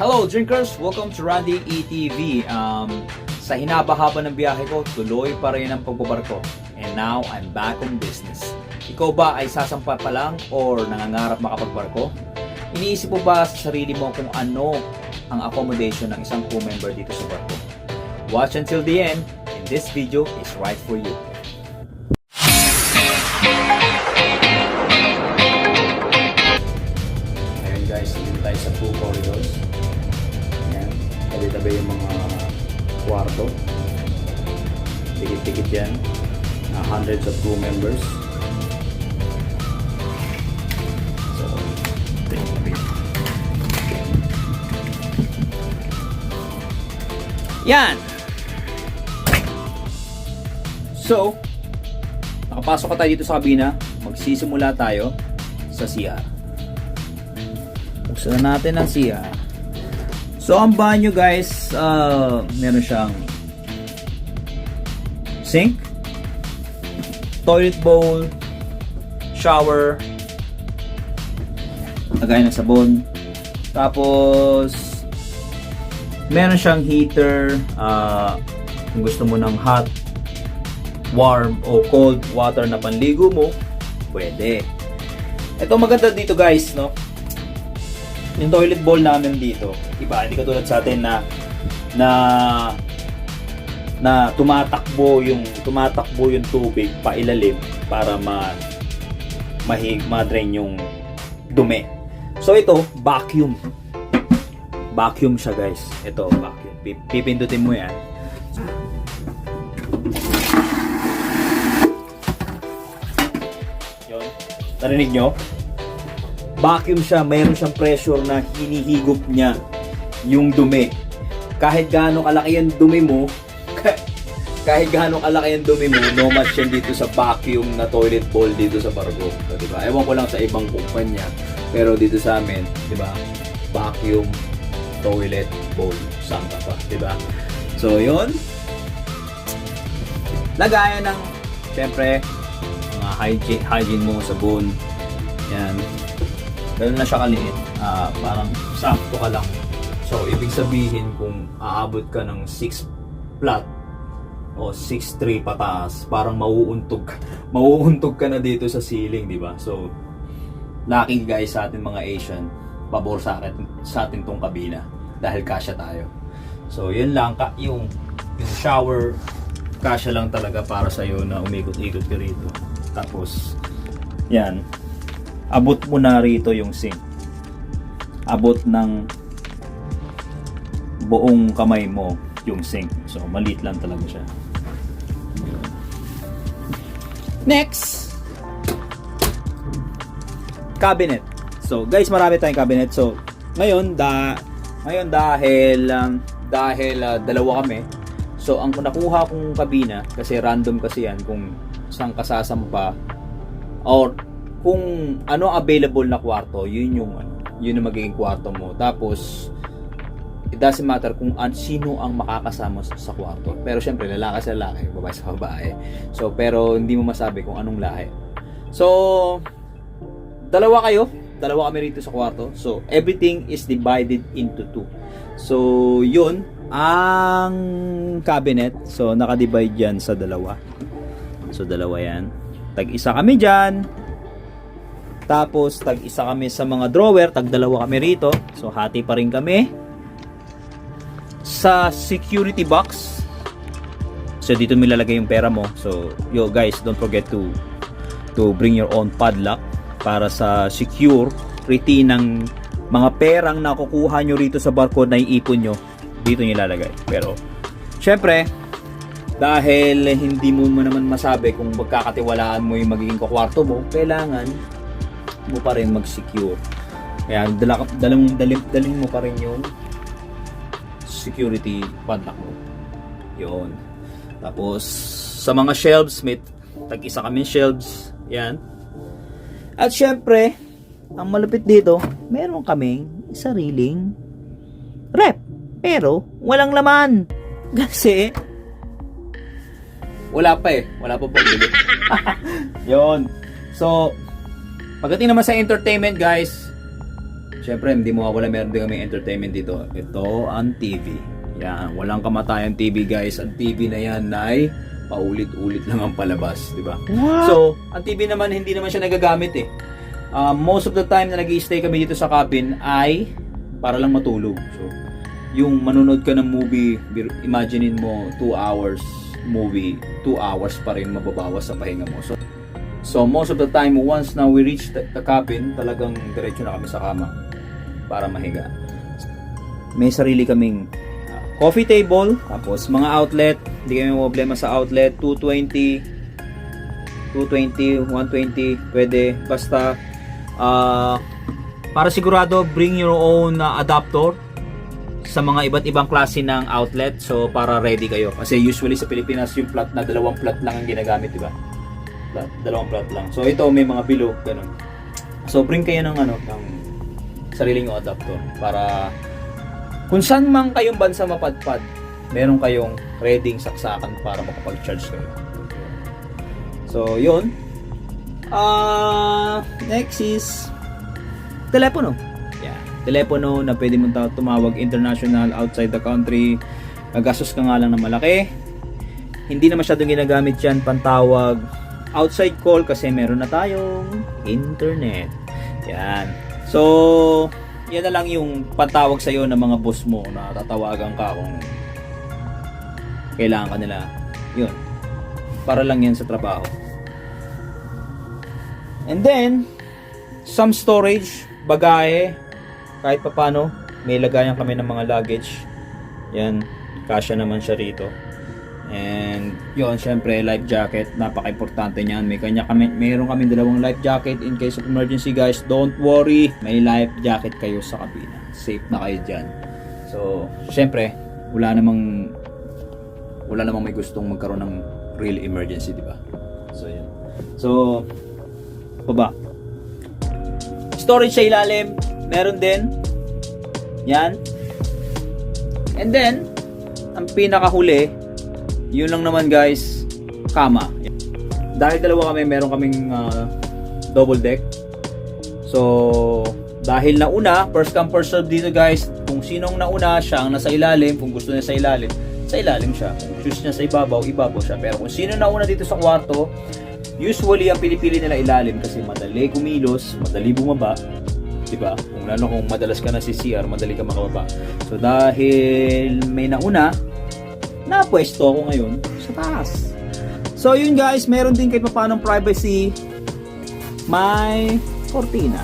Hello drinkers! Welcome to Randy ETV. Um, sa hinaba-haba ng biyahe ko, tuloy pa rin ang pagbabarko. And now, I'm back on business. Ikaw ba ay sasampa pa lang or nangangarap makapagbarko? Iniisip mo ba sa sarili mo kung ano ang accommodation ng isang crew member dito sa barko? Watch until the end, and this video is right for you. Yan! So, nakapasok ka tayo dito sa kabina. Magsisimula tayo sa CR. Buksan na natin ang CR. So, ang banyo guys, uh, meron siyang sink, toilet bowl, shower, lagay ng sabon, tapos meron siyang heater, uh, kung gusto mo ng hot, warm o cold water na panligo mo, pwede. Ito maganda dito guys, no? Yung toilet bowl namin dito, iba, hindi katulad sa atin na na na tumatakbo yung tumatakbo yung tubig pa ilalim para ma mahig ma-drain yung dumi. So ito, vacuum. Vacuum siya guys. Ito, vacuum. Pi- Pipindutin mo yan. Yun. Narinig nyo? Vacuum siya. Mayroon siyang pressure na hinihigop niya yung dumi. Kahit gaano kalaki yung dumi mo, kahit gaano kalaki yung dumi mo, no match yan dito sa vacuum na toilet bowl dito sa Bargo. So, di ba? Ewan ko lang sa ibang kumpanya. Pero dito sa amin, di ba? Vacuum toilet bowl. Saan ka pa, di ba? So, yun. Lagayan ng, syempre, mga hygiene, hygiene mo, sabon. Yan. Ganun na siya kaliit. Ah, parang sakto ka lang. So, ibig sabihin kung aabot ka ng 6 flat o 6'3 pataas, parang mauuntog mauuntog ka na dito sa ceiling, di ba? So, lucky guys sa atin mga Asian, pabor sa atin, sa atin tong kabina dahil kasya tayo. So, yun lang ka yung yung shower kasya lang talaga para sa iyo na umikot-ikot ka rito. Tapos yan. Abot mo na rito yung sink. Abot ng buong kamay mo yung sink. So, maliit lang talaga siya. Next! Cabinet. So, guys, marami tayong cabinet. So, ngayon, da ngayon dahil um, dahil uh, dalawa kami. So, ang nakuha kong kabina kasi random kasi yan kung saan ka sasampa or kung ano available na kwarto, yun yung ano, yun ang magiging kwarto mo. Tapos it doesn't matter kung an, sino ang makakasama sa, sa kwarto. Pero syempre, lalaki sa lalaki, babae sa babae. So, pero hindi mo masabi kung anong lahi. So, dalawa kayo, dalawa kami rito sa kwarto. So, everything is divided into two. So, yun, ang cabinet. So, nakadivide yan sa dalawa. So, dalawa yan. Tag-isa kami dyan. Tapos, tag-isa kami sa mga drawer. Tag-dalawa kami rito. So, hati pa rin kami sa security box. So dito mo ilalagay yung pera mo. So yo guys, don't forget to to bring your own padlock para sa security ng mga perang nakukuha nyo rito sa barko na iipon nyo. Dito nyo ilalagay. Pero syempre, dahil hindi mo, naman masabi kung magkakatiwalaan mo yung magiging kwarto mo, kailangan mo pa rin mag-secure. Kaya dala, dalang, dalim, dalhin mo pa rin yung security padlock mo. Yun. Tapos, sa mga shelves, may tag-isa kami shelves. Yan. At syempre, ang malupit dito, meron kaming sariling rep. Pero, walang laman. Kasi, wala pa eh. Wala pa pagbili. Yun. So, pagdating naman sa entertainment guys, syempre hindi mo wala meron din kami entertainment dito. Ito ang TV. Yan, walang kamatayan TV guys. Ang TV na yan ay paulit-ulit lang ang palabas, di ba? So, ang TV naman hindi naman siya nagagamit eh. Um, most of the time na nag stay kami dito sa cabin ay para lang matulog. So, yung manonood ka ng movie, imaginein mo 2 hours movie, 2 hours pa rin mababawas sa pahinga mo. So, so most of the time, once na we reach the, the cabin, talagang diretso na kami sa kama para mahiga. May sarili kaming ah, coffee table, tapos mga outlet, hindi kami problema sa outlet, 220, 220, 120, pwede. Basta, ah, para sigurado, bring your own ah, adapter sa mga iba't ibang klase ng outlet. So, para ready kayo. Kasi usually sa Pilipinas, yung plot na dalawang plot lang ang ginagamit, di ba? Plot, dalawang plot lang. So, ito may mga below, ganun. So, bring kayo ng ano, ng sariling adapter para kung saan man kayong bansa mapadpad, meron kayong ready saksakan para makapag-charge kayo. So, yun. Ah, next is telepono. Yeah, telepono na pwede mong tumawag international outside the country. Gagastos ka nga lang ng malaki. Hindi na masyadong ginagamit yan pantawag outside call kasi meron na tayong internet. Yan. So, yan na lang yung pantawag sa'yo ng mga boss mo na tatawagan ka kung kailangan ka nila. Yun. Para lang yan sa trabaho. And then, some storage, bagahe, kahit papano, may lagayan kami ng mga luggage. Yan, kasya naman siya rito. And yun, syempre life jacket, napaka-importante niyan. May kanya kami, mayroon kami dalawang life jacket in case of emergency guys. Don't worry, may life jacket kayo sa kabina. Safe na kayo diyan. So, syempre, wala namang wala namang may gustong magkaroon ng real emergency, di ba? So, yun. So, baba. Storage sa ilalim, meron din. Yan. And then, ang pinakahuli, yun lang naman guys, kama. Dahil dalawa kami, meron kaming ah, double deck. So, dahil nauna, first come first serve dito guys, kung sinong nauna, siya ang nasa ilalim, kung gusto niya sa ilalim, sa ilalim siya. Kung choose niya sa ibabaw, ibabaw siya. Pero kung sino nauna dito sa kwarto, usually ang pinipili nila ilalim kasi madali kumilos, madali bumaba, 'di ba? Kung lalo kung madalas ka na si CR, madali ka makababa. So dahil may nauna, napwesto ako ngayon sa taas. So yun guys, meron din kahit paano privacy. May kortina.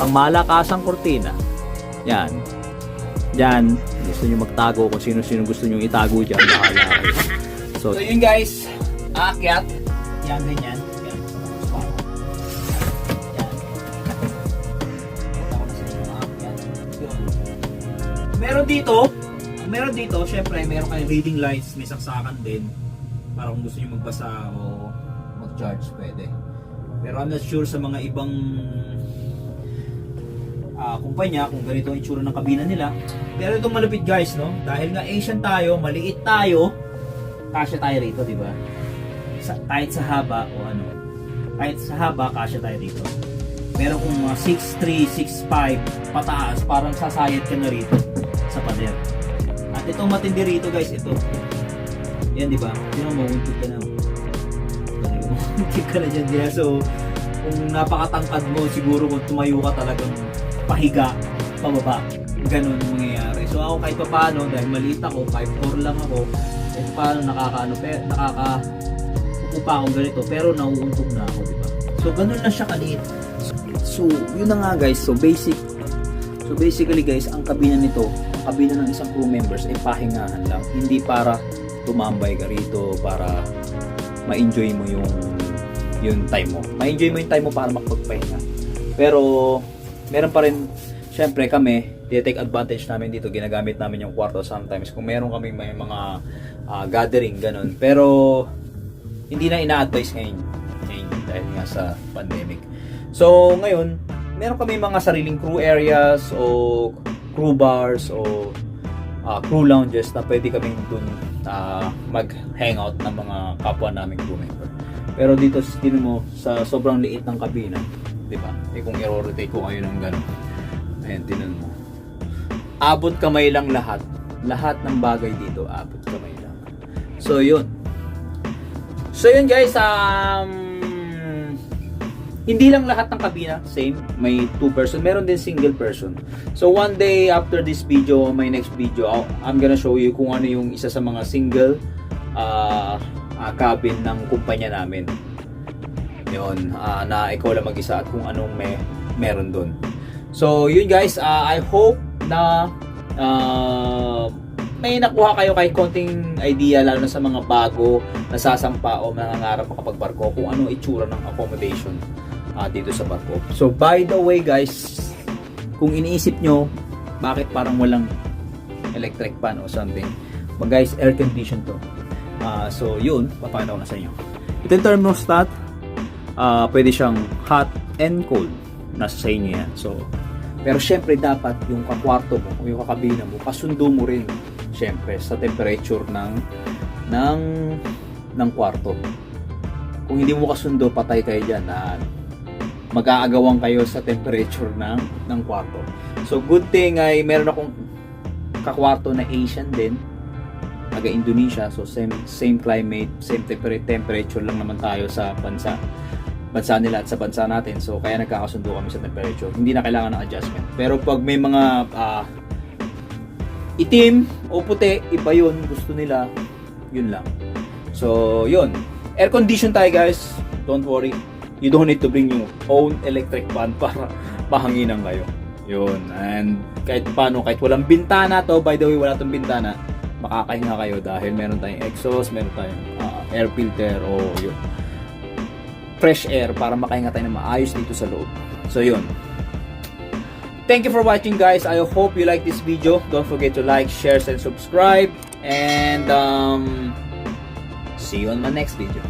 Pang malakasang kortina. Yan. Diyan, gusto nyo magtago kung sino-sino gusto nyo itago dyan. Bahala kayo. So, so yun guys, aakyat. Yan, ganyan. Meron dito, meron dito, syempre, meron kayong reading lights, may saksakan din. Para kung gusto nyo magbasa o mag-charge, pwede. Pero I'm not sure sa mga ibang ah, kumpanya kung ganito ang itsura ng kabina nila. Pero itong malupit guys, no? Dahil nga Asian tayo, maliit tayo, kasya tayo rito, di ba? Sa, kahit sa haba o ano, kahit sa haba, kasya tayo dito. Pero kung mga 6'3", 6'5", pataas, parang sasayad ka na rito sa pader. At itong matindi rito guys, ito. Yan, di ba? Sino mo, untik ka na. Untik ka na dyan, diya. So, kung napakatangkad mo, siguro kung tumayo ka talagang pahiga, pababa. Ganun ang mangyayari. So ako kahit pa paano, dahil maliit ako, 5'4 lang ako, kahit paano nakakaano, nakaka upa ako ganito, pero nauuntog na ako, di ba? So ganun na siya kaliit. So yun na nga guys, so basic So basically guys, ang kabina nito, ang kabina ng isang crew members ay pahingahan lang. Hindi para tumambay ka rito, para ma-enjoy mo yung yung time mo. Ma-enjoy mo yung time mo para makapagpahinga. Pero meron pa rin syempre kami, take advantage namin dito, ginagamit namin yung kwarto sometimes kung meron kami may mga ah, gathering ganun. Pero hindi na ina-advise ngayon, ngayon dahil nga sa pandemic. So ngayon, meron kami mga sariling crew areas o crew bars o ah, crew lounges na pwede kaming dun ah, mag-hangout ng mga kapwa naming crew member. Pero dito, tingnan mo, sa sobrang liit ng kabina, di ba? Eh kung i-rotate ko kayo ng gano'n, Ayan, tinan mo. Abot kamay lang lahat. Lahat ng bagay dito, abot kamay lang. So, yun. So, yun guys, um, hindi lang lahat ng kabina, same. May two person, meron din single person. So, one day after this video, my next video, I'm gonna show you kung ano yung isa sa mga single uh, uh, cabin ng kumpanya namin. Yun, ah, na ikaw lang mag-isa at kung anong may meron doon. So, yun guys, ah, I hope na ah, may nakuha kayo kahit konting idea lalo na sa mga bago nasasampa o nangangarap makapagbarko kung ano itsura ng accommodation ah, dito sa barko. So, by the way guys, kung iniisip nyo, bakit parang walang electric fan o something, mag guys, air condition to. Ah, so, yun, papakita ko na sa inyo. Ito yung thermostat, ah pwede siyang hot and cold. Nasa sa inyo yan. So, pero syempre dapat yung kakwarto mo o yung kakabina mo, kasundo mo rin syempre sa temperature ng ng ng kwarto. Kung hindi mo kasundo, patay kayo diyan na mag-aagawan kayo sa temperature ng ng kwarto. So good thing ay meron akong kakwarto na Asian din taga Indonesia so same same climate same temper- temperature lang naman tayo sa bansa bansa nila at sa bansa natin. So kaya nagkakasundo kami sa temperature. Hindi na kailangan ng adjustment. Pero pag may mga ah, itim o puti iba yun. Gusto nila yun lang. So yun. Air condition tayo guys. Don't worry. You don't need to bring your own electric fan para mahanginan kayo. Yun. And kahit paano kahit walang bintana to by the way wala tong bintana makakahinga kayo dahil meron tayong exhaust meron tayong ah, air filter o yun fresh air para makahinga tayo ng maayos dito sa loob so yun Thank you for watching guys. I hope you like this video. Don't forget to like, share, and subscribe. And um, see you on my next video.